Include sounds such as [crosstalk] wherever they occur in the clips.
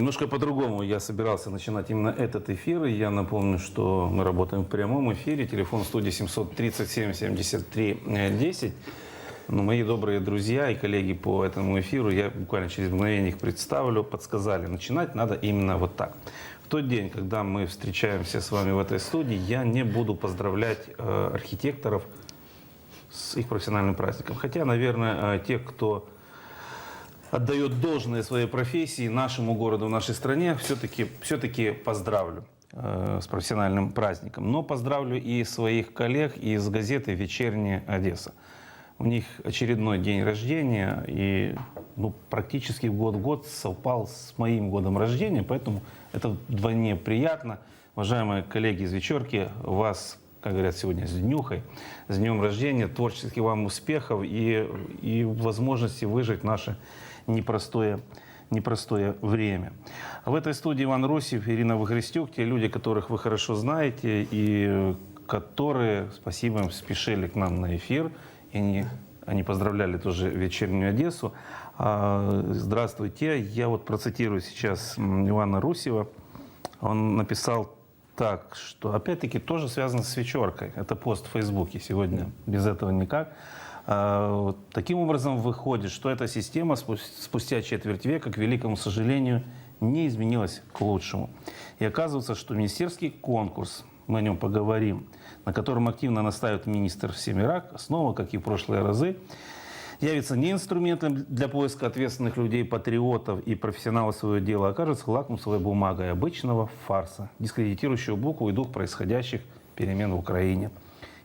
Немножко по-другому я собирался начинать именно этот эфир. И Я напомню, что мы работаем в прямом эфире. Телефон студии 737 73 э, 10. Ну, мои добрые друзья и коллеги по этому эфиру, я буквально через мгновение их представлю, подсказали. Начинать надо именно вот так. В тот день, когда мы встречаемся с вами в этой студии, я не буду поздравлять э, архитекторов с их профессиональным праздником. Хотя, наверное, э, те, кто отдает должное своей профессии, нашему городу, нашей стране, все-таки все поздравлю э, с профессиональным праздником. Но поздравлю и своих коллег из газеты «Вечерняя Одесса». У них очередной день рождения, и ну, практически год в год совпал с моим годом рождения, поэтому это вдвойне приятно. Уважаемые коллеги из «Вечерки», вас, как говорят сегодня, с днюхой, с днем рождения, творческих вам успехов и, и возможности выжить наше непростое, непростое время. В этой студии Иван Русев, Ирина Вахристюк, те люди, которых вы хорошо знаете и которые, спасибо им, спешили к нам на эфир. И они, они поздравляли тоже вечернюю Одессу. А, Здравствуйте. Я вот процитирую сейчас Ивана Русева. Он написал так, что опять-таки тоже связано с вечеркой. Это пост в Фейсбуке сегодня. Без этого никак. А, Таким образом выходит, что эта система спу- спустя четверть века, к великому сожалению, не изменилась к лучшему. И оказывается, что министерский конкурс, мы о нем поговорим, на котором активно настаивает министр Семирак, снова, как и в прошлые разы, явится не инструментом для поиска ответственных людей, патриотов и профессионалов своего дела, а окажется лакмусовой бумагой обычного фарса, дискредитирующего букву и дух происходящих перемен в Украине.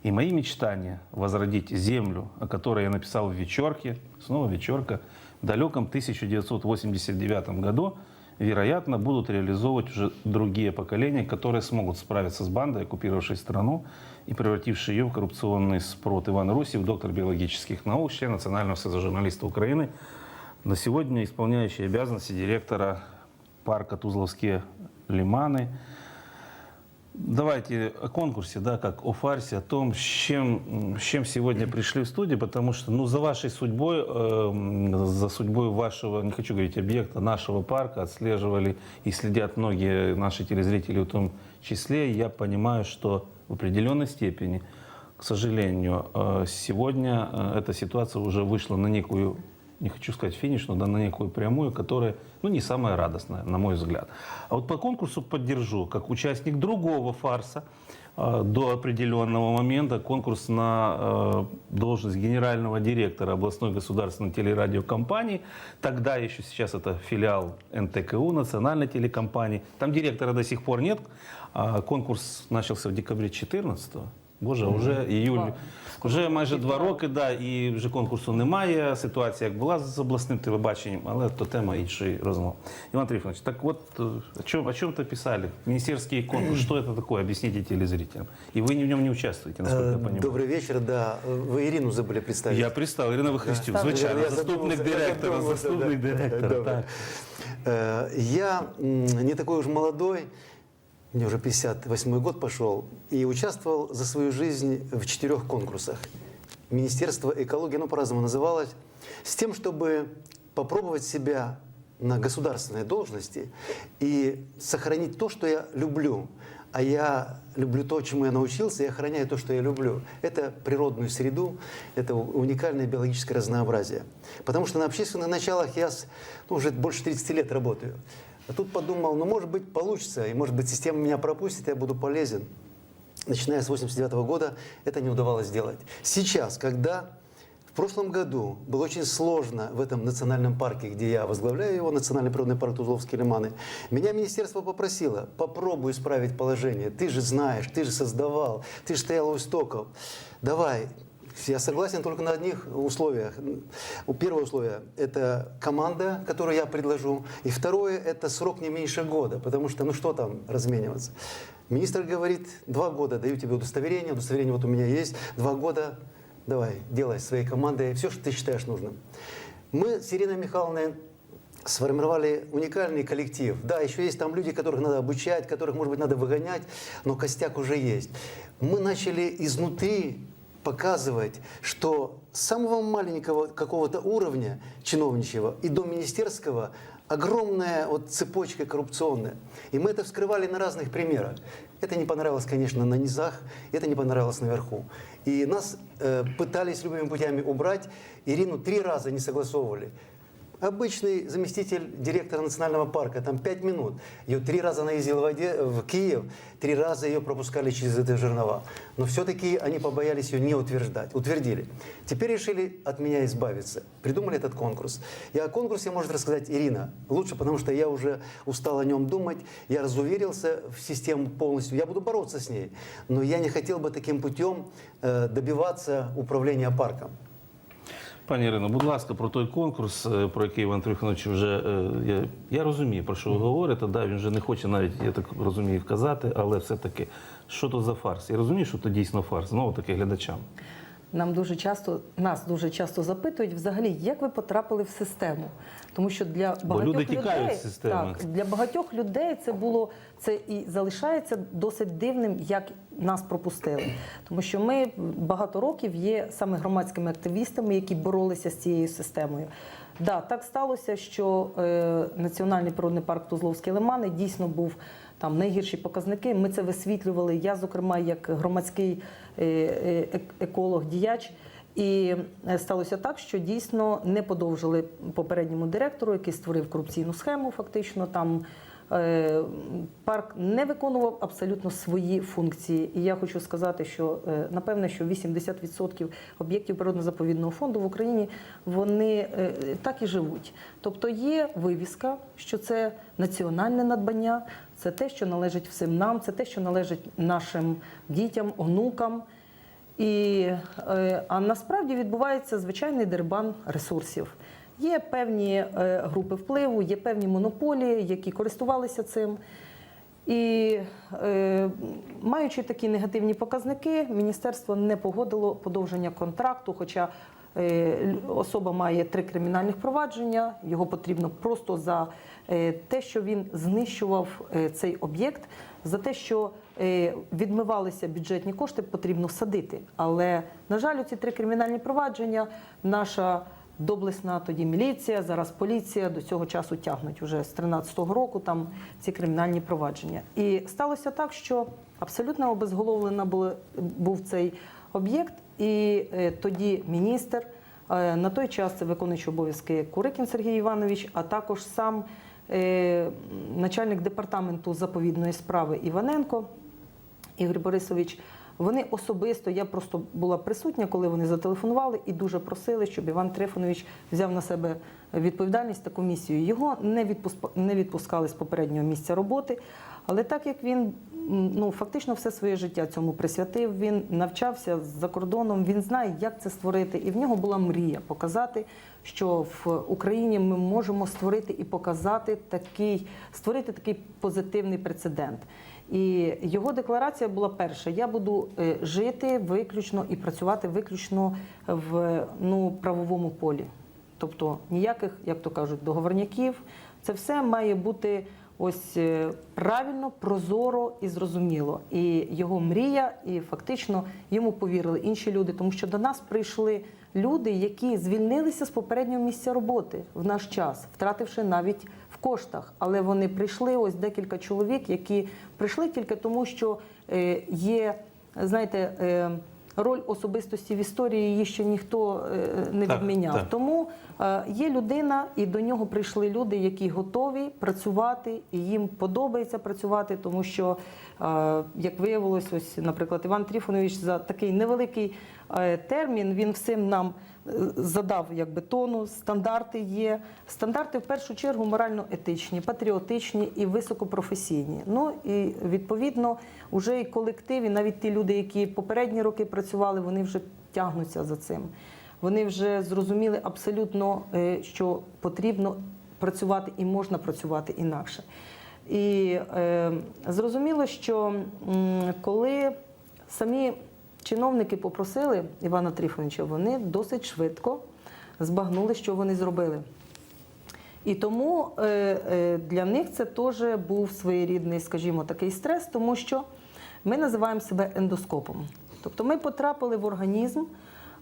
И мои мечтания возродить землю, о которой я написал в «Вечерке», снова «Вечерка», в далеком 1989 году, вероятно, будут реализовывать уже другие поколения, которые смогут справиться с бандой, оккупировавшей страну и превратившей ее в коррупционный спрот. Иван Русев, доктор биологических наук, член Национального союза журналистов Украины, на сегодня исполняющий обязанности директора парка Тузловские лиманы. Давайте о конкурсе, да, как о фарсе, о том, с чем, с чем сегодня пришли в студию, потому что, ну, за вашей судьбой, э, за судьбой вашего, не хочу говорить объекта, нашего парка отслеживали и следят многие наши телезрители в том числе. Я понимаю, что в определенной степени, к сожалению, э, сегодня э, эта ситуация уже вышла на некую не хочу сказать финишную, да на некую прямую, которая, ну, не самая радостная, на мой взгляд. А вот по конкурсу поддержу, как участник другого фарса, э, до определенного момента конкурс на э, должность генерального директора областной государственной телерадиокомпании. Тогда еще сейчас это филиал НТКУ, национальной телекомпании. Там директора до сих пор нет. А Конкурс начался в декабре 2014 Боже, вже іюль. Вже майже два роки, да, і вже конкурсу немає. Ситуація як була з обласним телебаченням, але то тема іншої розмови. Иван Трифонович, так вот, э, о чем, о чем-то писали. Министерский конкурс, [clears throat] что это такое? Объясните телезрителям. И вы в нем не участвуете, насколько я Э, понимаю. Добрый вечер, да. Вы Ирину забыли представить. Я представив, Ірина Вихрестюк, звичайно, Я заступник задумался, директора, я задумался, заступник да. директора. Добре. Так. Э, Я м, не такой уж молодой, мне уже 58 год пошел, и участвовал за свою жизнь в четырех конкурсах. Министерство экологии, оно по-разному называлось, с тем, чтобы попробовать себя на государственной должности и сохранить то, что я люблю. А я люблю то, чему я научился, и охраняю то, что я люблю. Это природную среду, это уникальное биологическое разнообразие. Потому что на общественных началах я ну, уже больше 30 лет работаю. А тут подумал, ну, может быть, получится, и, может быть, система меня пропустит, я буду полезен. Начиная с 89 года это не удавалось сделать. Сейчас, когда в прошлом году было очень сложно в этом национальном парке, где я возглавляю его, Национальный природный парк Тузловские лиманы, меня министерство попросило, попробуй исправить положение. Ты же знаешь, ты же создавал, ты же стоял у истоков. Давай, я согласен только на одних условиях. Первое условие – это команда, которую я предложу. И второе – это срок не меньше года, потому что, ну что там размениваться. Министр говорит, два года даю тебе удостоверение, удостоверение вот у меня есть, два года, давай, делай своей командой все, что ты считаешь нужным. Мы с Ириной Михайловной сформировали уникальный коллектив. Да, еще есть там люди, которых надо обучать, которых, может быть, надо выгонять, но костяк уже есть. Мы начали изнутри показывать, что с самого маленького какого-то уровня чиновничьего и до министерского огромная вот цепочка коррупционная. И мы это вскрывали на разных примерах. Это не понравилось, конечно, на низах, это не понравилось наверху. И нас э, пытались любыми путями убрать. Ирину три раза не согласовывали. Обычный заместитель директора национального парка, там пять минут. Ее три раза она ездила в, Оде- в Киев, три раза ее пропускали через это жернова. Но все-таки они побоялись ее не утверждать. Утвердили. Теперь решили от меня избавиться. Придумали этот конкурс. И о конкурсе может рассказать Ирина. Лучше, потому что я уже устал о нем думать. Я разуверился в систему полностью. Я буду бороться с ней. Но я не хотел бы таким путем э, добиваться управления парком. Пані Ірино, будь ласка, про той конкурс, е, про який Іван Трифонович вже е, я, я розумію, про що ви говорите. Да, він вже не хоче навіть, я так розумію, вказати, але все-таки, що то за фарс? Я розумію, що то дійсно фарс. Знову таки глядачам. Нам дуже часто нас дуже часто запитують взагалі, як ви потрапили в систему, тому що для Бо багатьох люди тікають людей з так, для багатьох людей це було це і залишається досить дивним, як нас пропустили. Тому що ми багато років є саме громадськими активістами, які боролися з цією системою. Да, так сталося, що е, Національний природний парк Тузловські лимани дійсно був там найгірші показники. Ми це висвітлювали. Я, зокрема, як громадський е, е, еколог, діяч. І е, сталося так, що дійсно не подовжили попередньому директору, який створив корупційну схему. Фактично там парк не виконував абсолютно свої функції. І я хочу сказати, що е, напевне, що 80% об'єктів природно-заповідного фонду в Україні вони е, так і живуть. Тобто є вивіска, що це національне надбання, це те, що належить всім нам, це те, що належить нашим дітям, онукам. І, е, а насправді відбувається звичайний дерибан ресурсів. Є певні е, групи впливу, є певні монополії, які користувалися цим. І е, маючи такі негативні показники, міністерство не погодило подовження контракту. Хоча е, особа має три кримінальних провадження, його потрібно просто за е, те, що він знищував е, цей об'єкт, за те, що е, відмивалися бюджетні кошти, потрібно садити. Але на жаль, ці три кримінальні провадження наша доблесна тоді міліція, зараз поліція до цього часу тягнуть уже з 13-го року там ці кримінальні провадження. І сталося так, що абсолютно обезголовлена був цей об'єкт, і е, тоді міністр. е, На той час це виконуючий обов'язки Курикін Сергій Іванович, а також сам е, начальник департаменту заповідної справи Іваненко Ігор Борисович. Вони особисто, я просто була присутня, коли вони зателефонували і дуже просили, щоб Іван Трифонович взяв на себе відповідальність таку місію. Його не відпуск- відпускали з попереднього місця роботи. Але так як він ну фактично все своє життя цьому присвятив, він навчався за кордоном, він знає, як це створити, і в нього була мрія показати, що в Україні ми можемо створити і показати такий, створити такий позитивний прецедент. І його декларація була перша: я буду е, жити виключно і працювати виключно в ну правовому полі. Тобто ніяких, як то кажуть, договорняків. Це все має бути ось е, правильно, прозоро і зрозуміло. І його мрія, і фактично йому повірили інші люди, тому що до нас прийшли люди, які звільнилися з попереднього місця роботи в наш час, втративши навіть в коштах. Але вони прийшли ось декілька чоловік, які прийшли тільки тому, що е, є, знаєте. Роль особистості в історії її ще ніхто е, не відміняв. так. Тому е, є людина, і до нього прийшли люди, які готові працювати, і їм подобається працювати, тому що, е, як виявилось, ось, наприклад, Іван Тріфонович за такий невеликий термін він всім нам задав якби тону, стандарти є. Стандарти в першу чергу морально-етичні, патріотичні і високопрофесійні. Ну і відповідно, вже і колектив, і навіть ті люди, які попередні роки працювали, вони вже тягнуться за цим. Вони вже зрозуміли абсолютно, е, що потрібно працювати і можна працювати інакше. І е, зрозуміло, що коли самі чиновники попросили Івана Трифоновича, вони досить швидко збагнули, що вони зробили. І тому е, е, для них це теж був своєрідний, скажімо, такий стрес, тому що ми називаємо себе ендоскопом. Тобто ми потрапили в організм,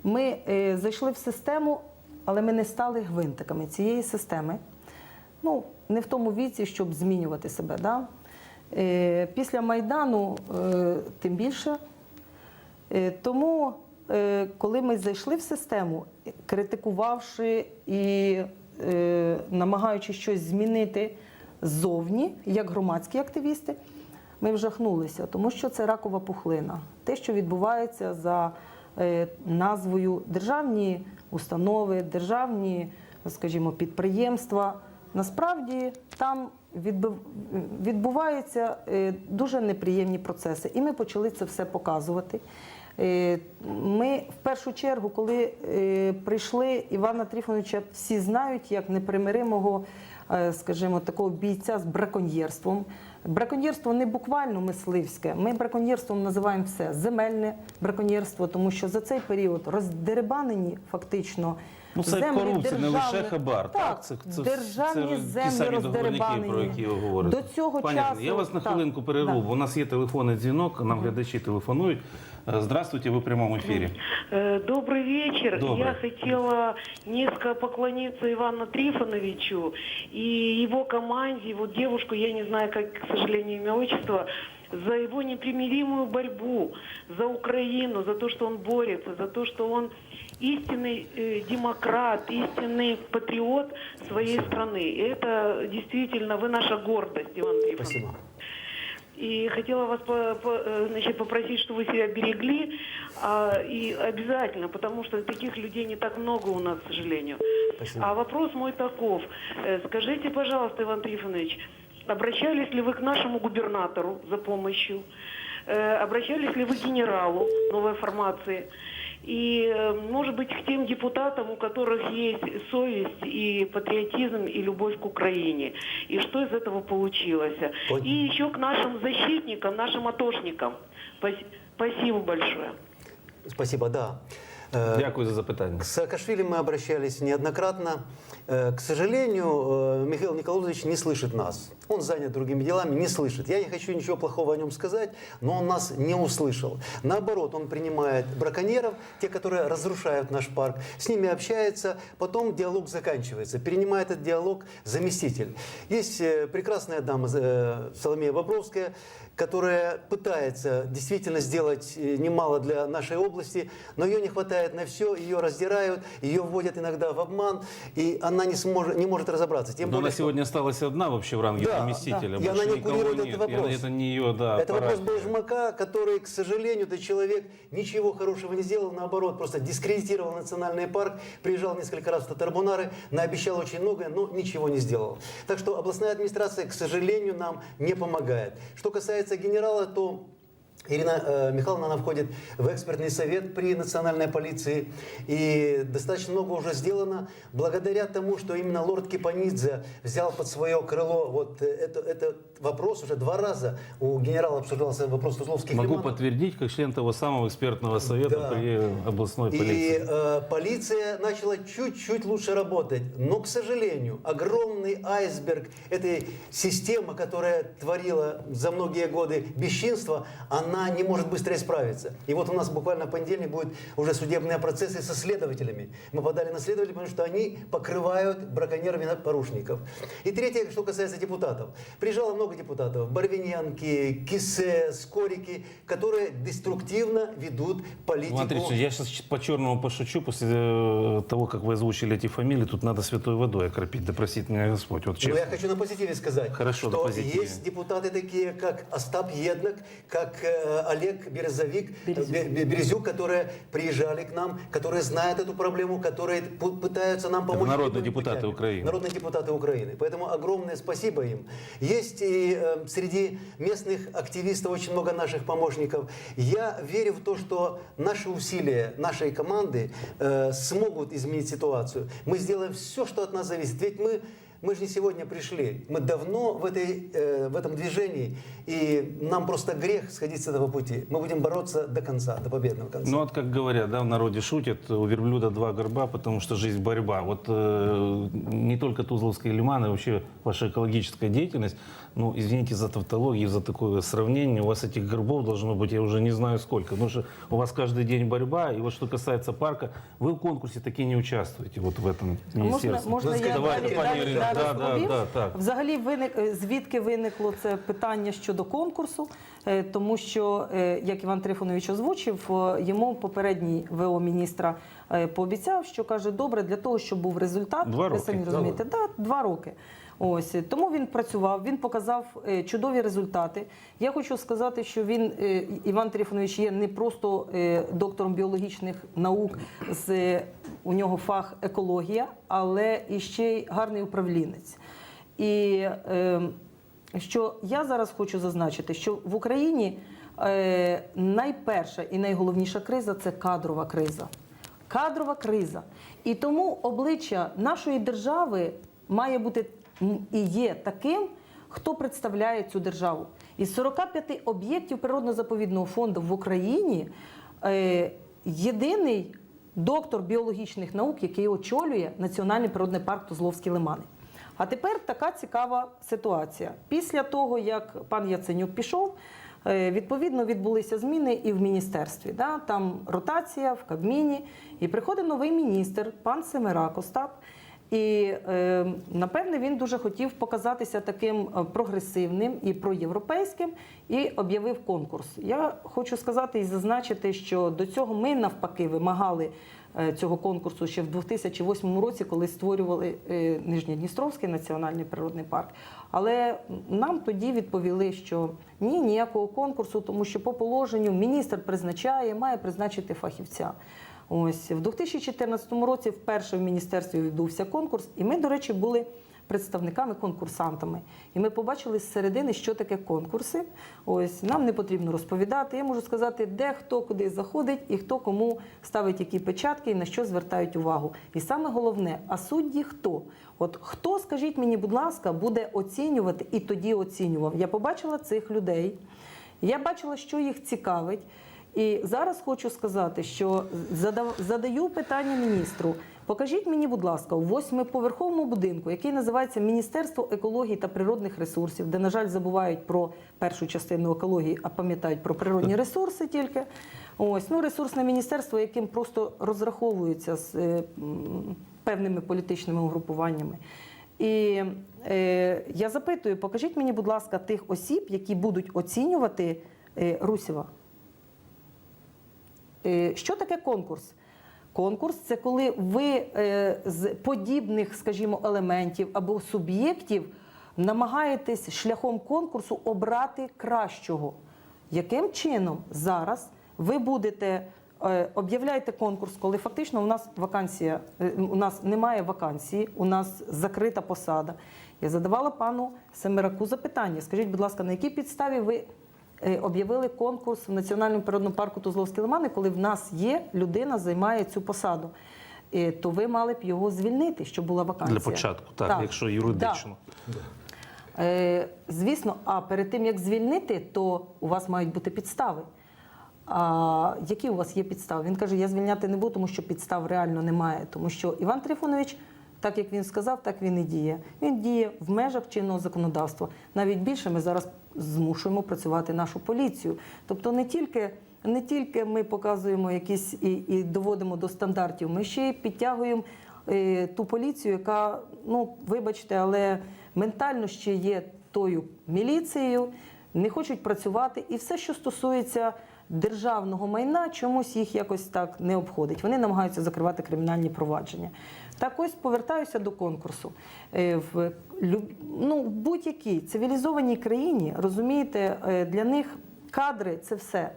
ми е, зайшли в систему, але ми не стали гвинтиками цієї системи. ну, не в тому віці, щоб змінювати себе. Да? Після Майдану тим більше. Е, Тому, е, коли ми зайшли в систему, критикувавши і е, намагаючись щось змінити ззовні, як громадські активісти, ми вжахнулися, тому що це ракова пухлина. Те, що відбувається за назвою державні установи, державні, скажімо, підприємства. Насправді там відбуваються дуже неприємні процеси, і ми почали це все показувати. Е, Ми в першу чергу, коли е, прийшли Івана Тріфоновича, всі знають як непримиримого, е, скажімо, такого бійця з браконьєрством. Браконьєрство не буквально мисливське. Ми браконьєрством називаємо все земельне браконьєрство, тому що за цей період роздеребанені фактично. Ну, це землі корупція, не державні. лише хабар. Так, Це, це, державні це ті землі самі договорники, роздеребанені. про які ви говорите. До цього Понятно. часу Я вас на так, хвилинку перерву, да. бо у нас є телефонний дзвінок, нам глядачі телефонують. Е, Здравствуйте, ви в прямому ефірі. Э, Добрый вечер. Добрый. Я хотела низко поклониться Ивану Трифоновичу и его команде, вот девушку, я не знаю, как, к сожалению, имя отчество, за его непримиримую борьбу за Украину, за то, что он борется, за то, что он истинный э, демократ, истинный патриот своей страны. И это действительно, вы наша гордость, Иван Трифонович. Спасибо. И хотела вас по- по- э, значит, попросить, чтобы вы себя берегли. а, и обязательно, потому что таких людей не так много у нас, к сожалению. Спасибо. А вопрос мой таков. Э, Скажите, пожалуйста, Иван Трифонович, обращались ли вы к нашему губернатору за помощью? Э, Обращались ли вы к генералу новой формации? И, э, может быть, к тем депутатам, у которых есть совесть и патриотизм и любовь к Украине. И что из этого получилось? Пон- И еще к нашим защитникам, нашим атошникам. Пас- Спасибо большое. Спасибо, да. Э, Дякую за запитання. К Саакашвили мы обращались неоднократно. Э, К сожалению, э, Михаил Николаевич не слышит нас. Он занят другими делами, не слышит. Я не хочу ничего плохого о нем сказать, но он нас не услышал. Наоборот, он принимает браконьеров, те, которые разрушают наш парк, с ними общается, потом диалог заканчивается. Перенимает этот диалог заместитель. Есть э, прекрасная дама Соломея Бобровская, которая пытается действительно сделать немало для нашей области, но ее не хватает на все, ее раздирают, ее вводят иногда в обман, и она не, сможет, не может разобраться. Тем Но более, она что сегодня осталась одна вообще в ранге Да, заместителя. да. И она не курирует нет. этот И вопрос. Это не ее, да, это вопрос. Должмака, который, к сожалению, этот человек ничего хорошего не сделал, наоборот, просто дискредитировал национальный парк, приезжал несколько раз в Татарбунары, наобещал очень многое, но ничего не сделал. Так что областная администрация, к сожалению, нам не помогает. Что касается генерала, то Ирина э, Михайловна, она входит в экспертный совет при национальной полиции. И достаточно много уже сделано благодаря тому, что именно лорд Кипанидзе взял под свое крыло вот э, это, этот вопрос. Уже два раза у генерала обсуждался вопрос Тузловских Могу лиманов. подтвердить, как член того самого экспертного совета Да. при областной И полиции. э, полиция начала чуть-чуть лучше работать. Но, к сожалению, огромный айсберг этой системы, которая творила за многие годы бесчинство, она не может быстро исправиться. И вот у нас буквально в понедельник будет уже судебные процессы со следователями. Мы подали на следователей, потому что они покрывают браконьерами порушников. И третье, что касается депутатов. Приезжало много депутатов. Барвинянки, Кисе, Скорики, которые деструктивно ведут политику. Иван Андреевич, я сейчас по-черному пошучу. После э, того, как вы озвучили эти фамилии, тут надо святой водой окропить. Да простит меня Господь. Вот Но честно. Ну, я хочу на позитиве сказать, Хорошо, на что позитиве. есть депутаты такие, как Остап Еднак, как э, Олег Березовик, Березюк. Бе- Бе- Березюк, которые приезжали к нам, которые знают эту проблему, которые пу- пытаются нам помочь. народные любыми депутаты путями. Украины. Народные депутаты Украины. Поэтому огромное спасибо им. Есть и э, среди местных активистов очень много наших помощников. Я верю в то, что наши усилия, нашей команды э, смогут изменить ситуацию. Мы сделаем все, что от нас зависит. Ведь мы мы же не сегодня пришли, мы давно в, этой, э, в этом движении, и нам просто грех сходить с этого пути. Мы будем бороться до конца, до победного конца. Ну вот как говорят, да, в народе шутят, у верблюда два горба, потому что жизнь борьба. Вот э, не только Тузловские лиманы, вообще ваша экологическая деятельность, ну извините за тавтологию, за такое сравнение, у вас этих горбов должно быть, я уже не знаю сколько, потому что у вас каждый день борьба, и вот что касается парка, вы в конкурсе таки не участвуете вот в этом Можна, министерстве. можна Ну, я давайте, далі, пані я Да, да, да, так. Взагалі, виник е, звідки виникло це питання щодо конкурсу, Е, тому що, е, як Іван Трифонович озвучив, йому попередній ВО міністра пообіцяв, що каже, добре, для того, щоб був результат, Два ви самі розумієте, да, два роки. Ось тому він працював, він показав е, чудові результати. Я хочу сказати, що він е, Іван Трифонович є не просто е, доктором біологічних наук, з у нього фах екологія, але і ще й гарний управлінець. І е, що я зараз хочу зазначити, що в Україні найперша і найголовніша криза це кадрова криза. Кадрова криза. І тому обличчя нашої держави має бути і є таким, хто представляє цю державу. Із 45 об'єктів природно-заповідного фонду в Україні е, єдиний доктор біологічних наук, який очолює Національний природний парк Тузловські лимани. А тепер така цікава ситуація. Після того, як пан Яценюк пішов, е, відповідно відбулися зміни і в міністерстві. Да? Там ротація в Кабміні, і приходить новий міністр, пан Семерак Остап. І е, напевне він дуже хотів показатися таким е, прогресивним і проєвропейським, і об'явив конкурс. Я хочу сказати і зазначити, що до цього ми навпаки вимагали е, цього конкурсу ще в 2008 році, коли створювали Нижньодністровський національний природний парк. Але нам тоді відповіли, що ні, ніякого конкурсу, тому що по положенню міністр призначає, має призначити фахівця. Ось в 2014 році вперше в міністерстві відбувся конкурс, і ми, до речі, були представниками-конкурсантами. І ми побачили з середини, що таке конкурси. Ось нам не потрібно розповідати. Я можу сказати, де хто куди заходить і хто кому ставить які печатки і на що звертають увагу. І саме головне, а судді хто? От хто, скажіть мені, будь ласка, буде оцінювати і тоді оцінював. Я побачила цих людей. Я бачила, що їх цікавить. І зараз хочу сказати, що задаю питання міністру. Покажіть мені, будь ласка, у восьмиповерховому будинку, який називається Міністерство екології та природних ресурсів, де, на жаль, забувають про першу частину екології, а пам'ятають про природні ресурси тільки. Ось ну ресурсне міністерство, яким просто розраховуються з е, певними політичними угрупуваннями. І е, я запитую, покажіть мені, будь ласка, тих осіб, які будуть оцінювати е, Русєва. Е, Що таке конкурс? Конкурс це коли ви е, з подібних, скажімо, елементів або суб'єктів намагаєтесь шляхом конкурсу обрати кращого. Яким чином зараз ви будете е, об'являєте конкурс, коли фактично у нас вакансія, у нас немає вакансії, у нас закрита посада. Я задавала пану Семераку запитання. Скажіть, будь ласка, на якій підставі ви об'явили конкурс в Національному природному парку Тузловські лимани, коли в нас є людина, займає цю посаду? Е, То ви мали б його звільнити, щоб була вакансія. Для початку, так, якщо юридично. Е, звісно, а перед тим як звільнити, то у вас мають бути підстави. А які у вас є підстави? Він каже: я звільняти не буду, тому що підстав реально немає. Тому що Іван Трифонович, так як він сказав, так він і діє. Він діє в межах чинного законодавства. Навіть більше ми зараз змушуємо працювати нашу поліцію. Тобто не тільки. Не тільки ми показуємо якісь і, і доводимо до стандартів, ми ще й підтягуємо е, ту поліцію, яка, ну вибачте, але ментально ще є тою міліцією, не хочуть працювати, і все, що стосується державного майна, чомусь їх якось так не обходить. Вони намагаються закривати кримінальні провадження. Так ось повертаюся до конкурсу. Е, В ну, будь-якій цивілізованій країні, розумієте, е, для них кадри це все.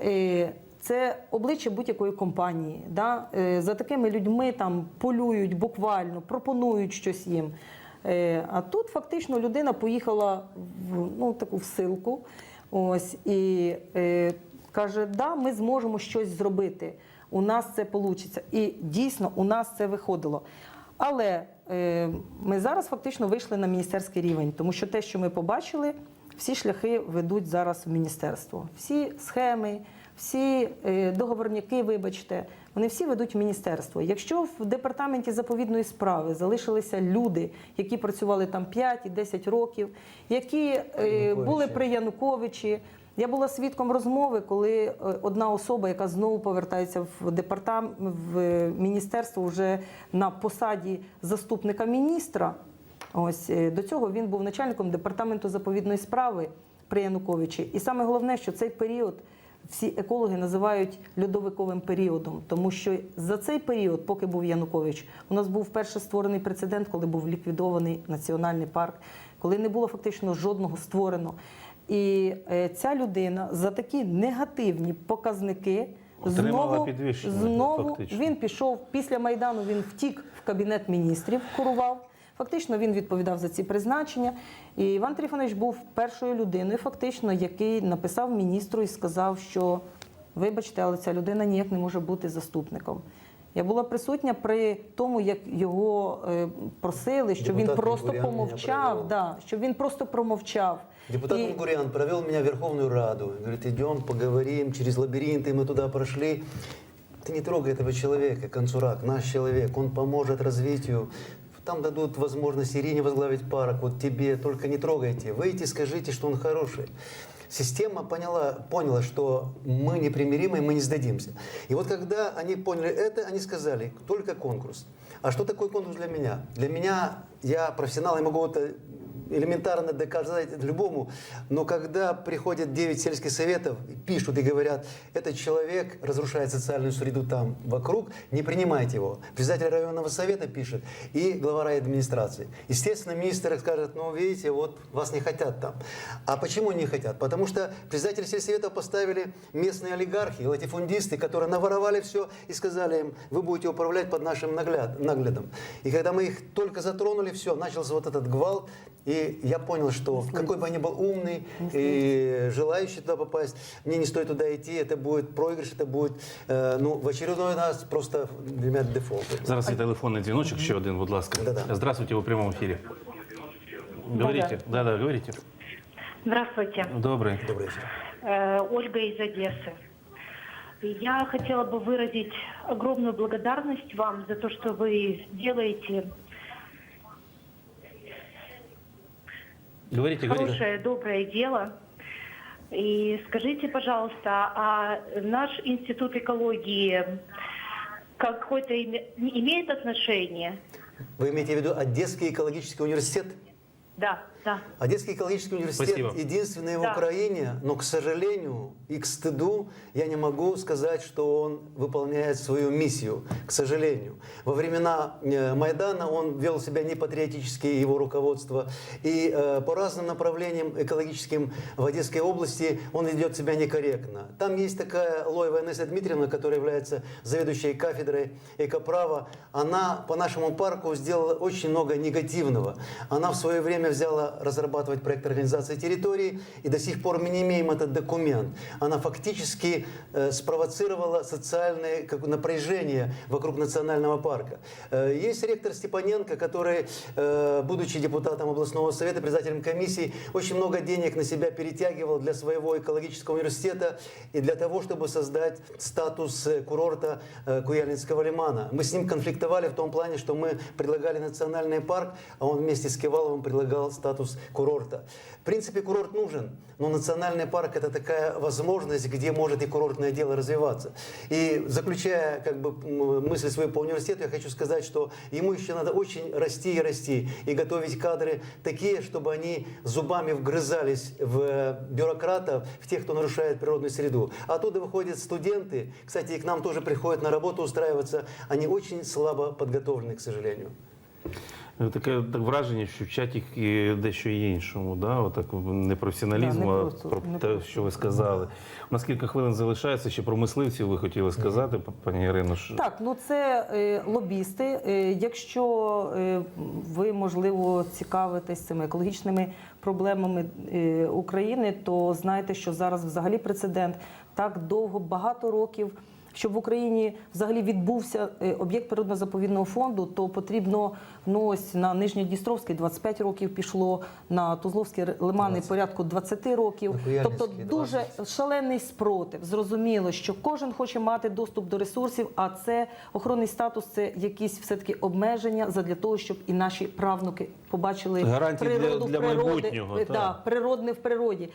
Е, Це обличчя будь-якої компанії. Да? За такими людьми там полюють буквально, пропонують щось їм. А тут фактично людина поїхала в ну, таку всилку. Ось, і е, каже, да, ми зможемо щось зробити. У нас це вийде. І дійсно у нас це виходило. Але е, ми зараз фактично вийшли на міністерський рівень, тому що те, що ми побачили, всі шляхи ведуть зараз в міністерство. Всі схеми, всі е, договорняки, вибачте, вони всі ведуть в міністерство. Якщо в департаменті заповідної справи залишилися люди, які працювали там 5 і 10 років, які е, були при Януковичі. Я була свідком розмови, коли е, одна особа, яка знову повертається в департамент в міністерство вже на посаді заступника міністра. Ось е, до цього він був начальником департаменту заповідної справи при Януковичі. І саме головне, що цей період всі екологи називають льодовиковим періодом, тому що за цей період, поки був Янукович, у нас був вперше створений прецедент, коли був ліквідований національний парк, коли не було фактично жодного створено. І е, ця людина за такі негативні показники Отримала знову, знову фактично. він пішов після майдану. Він втік в кабінет міністрів, курував. Фактично він відповідав за ці призначення. І Іван Трифонович був першою людиною, фактично, який написав міністру і сказав, що вибачте, але ця людина ніяк не може бути заступником. Я була присутня при тому, як його е, просили, щоб він просто помовчав. Да, щоб він просто промовчав. Депутат Унгурян провел меня в Верховную Раду. Говорит, идем, поговорим, через лабиринты мы туда прошли. Ты не трогай этого человека, Концурак, наш человек, он поможет развитию. Там дадут возможность Ирине возглавить парк, вот тебе, только не трогайте. Выйти, скажите, что он хороший. Система поняла, поняла, что мы непримиримы, мы не сдадимся. И вот когда они поняли это, они сказали, только конкурс. А что такое конкурс для меня? Для меня, я профессионал, я могу это элементарно доказать любому, но когда приходят 9 сельских советов, пишут и говорят, этот человек разрушает социальную среду там вокруг, не принимайте его. Председатель районного совета пишет и глава райадминистрации. Естественно, министр скажет, ну видите, вот вас не хотят там. А почему не хотят? Потому что председатель сельсовета поставили местные олигархи, латифундисты, которые наворовали все и сказали им, вы будете управлять под нашим нагляд- наглядом. И когда мы их только затронули, все, начался вот этот гвалт, и я понял, что какой бы я ни был умный и желающий туда попасть, мне не стоит туда идти, это будет проигрыш, это будет, э, ну, в очередной раз просто для меня дефолт. Зараз є телефонний дзвіночок, ще один, будь ласка. Да-да. Здравствуйте, ви в прямому ефірі. Говорите. Да, да, говорите. Здравствуйте, Добрий. Добрый вечер. Э, Ольга из Одессы. Я хотела бы выразить огромную благодарность вам за то, что вы делаете Говорите, говорите. хорошее, доброе дело. И скажите, пожалуйста, а наш институт экологии какое-то име- имеет отношение? Вы имеете в виду Одесский экологический университет? Да, Да. Одесский экологический университет Спасибо. единственный в Да. Украине, но, к сожалению и к стыду, я не могу сказать, что он выполняет свою миссию, к сожалению. Во времена э, Майдана он вел себя непатриотически, его руководство, и э, по разным направлениям экологическим в Одесской области он ведет себя некорректно. Там есть такая Лоева Инесса Дмитриевна, которая является заведующей кафедрой экопрова. Она по нашему парку сделала очень много негативного. Она в свое время взяла разрабатывать проект организации территории, и до сих пор мы не имеем этот документ. Она фактически э, спровоцировала социальное напряжение вокруг национального парка. Э, есть ректор Степаненко, который, э, будучи депутатом областного совета, председателем комиссии, очень много денег на себя перетягивал для своего экологического университета и для того, чтобы создать статус курорта э, Куяльнинского лимана. Мы с ним конфликтовали в том плане, что мы предлагали национальный парк, а он вместе с Киваловым предлагал статус курорта. В принципе, курорт нужен, но национальный парк это такая возможность, где может и курортное дело развиваться. И заключая как бы мысль свою по университету, я хочу сказать, что ему еще надо очень расти и расти и готовить кадры такие, чтобы они зубами вгрызались в бюрократов, в тех, кто нарушает природную среду. Оттуда выходят студенты, кстати, и к нам тоже приходят на работу устраиваться, они очень слабо подготовлены, к сожалению. Таке так враження, що вчать їх і дещо іншому, да? Отак непрофесіоналізму, Да, не а про не те, просто. що ви сказали. У нас кілька хвилин залишається, ще про мисливців ви хотіли сказати, пані Ірино. що- Так, ну це е, лобісти. Е, якщо е, ви можливо цікавитесь цими екологічними проблемами е, України, то знайте, що зараз взагалі прецедент так довго, багато років. Щоб в Україні взагалі відбувся е, об'єкт природно-заповідного фонду, то потрібно ну ось на Нижньодністровський 25 років пішло, на Тузловський лимани 20. порядку 20 років. Куяльницький Тобто дуже шалений спротив. Зрозуміло, що кожен хоче мати доступ до ресурсів, а це охоронний статус це якісь все таки обмеження задля того, щоб і наші правнуки побачили Гарантії природу для природи, майбутнього, е, да, природне в природі.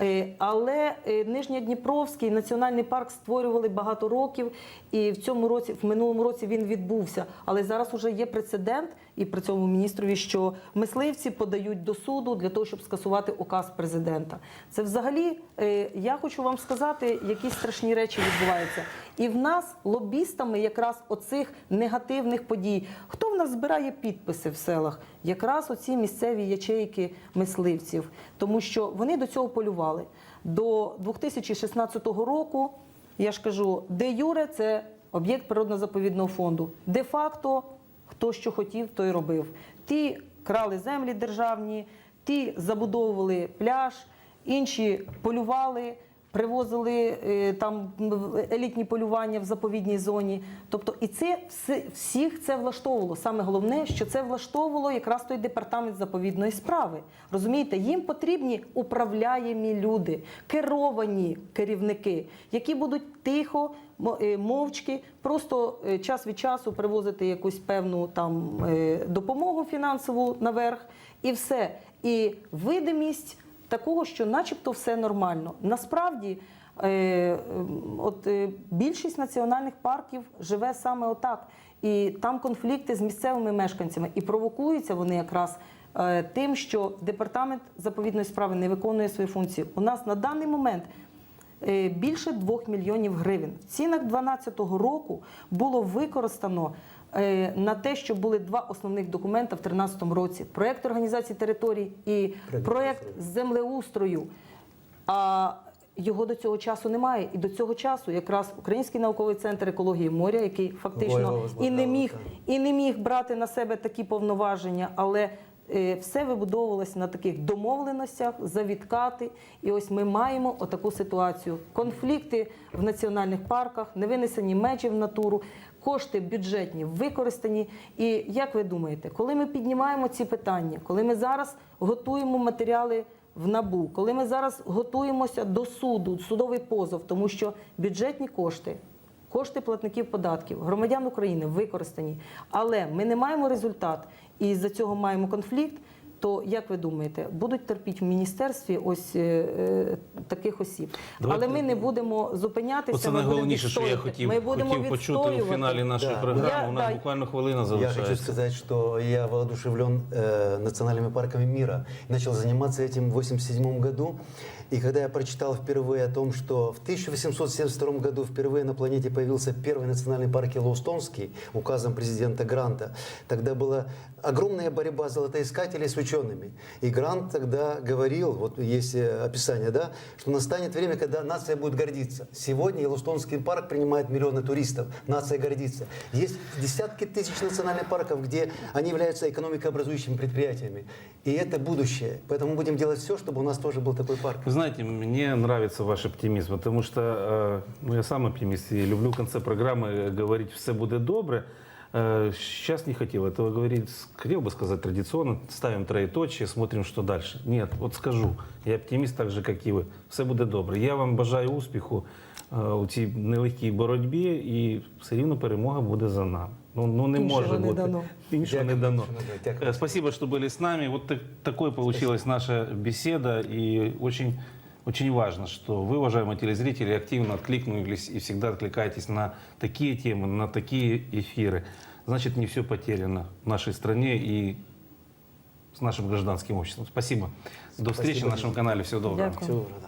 Е, Але е, Нижньодніпровський національний парк створювали багато років, і в цьому році, в минулому році він відбувся. Але зараз вже є прецедент, і при цьому міністрові, що мисливці подають до суду для того, щоб скасувати указ президента. Це взагалі е, я хочу вам сказати, які страшні речі відбуваються. І в нас лобістами якраз оцих негативних подій. Хто в нас збирає підписи в селах? Якраз оці місцеві ячейки мисливців, тому що вони до цього полювали. До 2016 року, я ж кажу, де Юре це об'єкт природно-заповідного фонду. Де-факто, хто що хотів, той робив. Ті крали землі державні, ті забудовували пляж, інші полювали. Привозили е, там елітні полювання в заповідній зоні. Тобто, і це всіх це влаштовувало. Саме головне, що це влаштовувало якраз той департамент заповідної справи. Розумієте, їм потрібні управляємі люди, керовані керівники, які будуть тихо, е, мовчки, просто е, час від часу привозити якусь певну там допомогу фінансову наверх, і все. І видимість такого, що начебто все нормально. Насправді, е, от е, більшість національних парків живе саме отак. І там конфлікти з місцевими мешканцями. І провокуються вони якраз е, тим, що департамент заповідної справи не виконує свої функції. У нас на даний момент більше 2 мільйонів гривень. В цінах 2012 року було використано на те, що були два основних документи в 2013 році: проект організації територій і проект землеустрою. А його до цього часу немає. І до цього часу якраз Український науковий центр екології моря, який фактично і не міг і не міг брати на себе такі повноваження, але е, все вибудовувалося на таких домовленостях за відкати. І ось ми маємо отаку ситуацію: конфлікти в національних парках, невинесені межі в натуру. Кошти бюджетні використані. І як ви думаєте, коли ми піднімаємо ці питання, коли ми зараз готуємо матеріали в набу, коли ми зараз готуємося до суду, судовий позов, тому що бюджетні кошти Кошти платників податків, громадян України використані, але ми не маємо результат і з-за цього маємо конфлікт. То як ви думаєте, будуть терпіти в міністерстві ось е, е, таких осіб? Давайте- Але ми не будемо зупинятися. Оце ми будемо найголовніше, що я відстоювати. хотів, Ми будемо хотів почути у відстоювати. фіналі нашої Да. програми. Я- У нас да. буквально хвилина Я залишається. хочу сказать, что я воодушевлен э, национальными парками мира. Начал заниматься этим в 1987 году. И когда я прочитал впервые о том, что в 1872 году впервые на планете появился первый национальный парк Йеллоустонский указом президента Гранта, тогда была огромная борьба золотоискателей с учеными. И Грант тогда говорил, вот есть э, описание, да, что настанет время, когда нация будет гордиться. Сегодня Йеллоустонский парк принимает миллионы туристов, нация гордится. Есть десятки тысяч национальных парков, где они являются экономикообразующими предприятиями. И это будущее. Поэтому будем делать все, чтобы у нас тоже был такой парк. Вы знаете, мне нравится ваш оптимизм, потому что э, ну, я сам оптимист и люблю в конце программы э, говорить «все будет добре». Э, Сейчас не хотел этого говорить. Хотел бы сказать традиционно, ставим троеточие, смотрим, что дальше. Нет, вот скажу, я оптиміст так же, як і ви. Все буде добре. Я вам бажаю успіху е, у цій нелегкій боротьбі, і все рівно перемога буде за нами. Ну, ну не Іншого може не бути. дано. Іншого не Дякую, дано. шановні, дякую. Э, Спасибо, что были с нами. Вот так- такой получилась наша беседа. И очень, очень важно, что вы, уважаемые телезрители, активно откликнулись и всегда откликаетесь на такие темы, на такие эфиры. Значит, не все потеряно в нашей стране и с нашим гражданским обществом. Спасибо. До встречи Спасибо. на нашем канале. Всего доброго. Дякую. Всего доброго.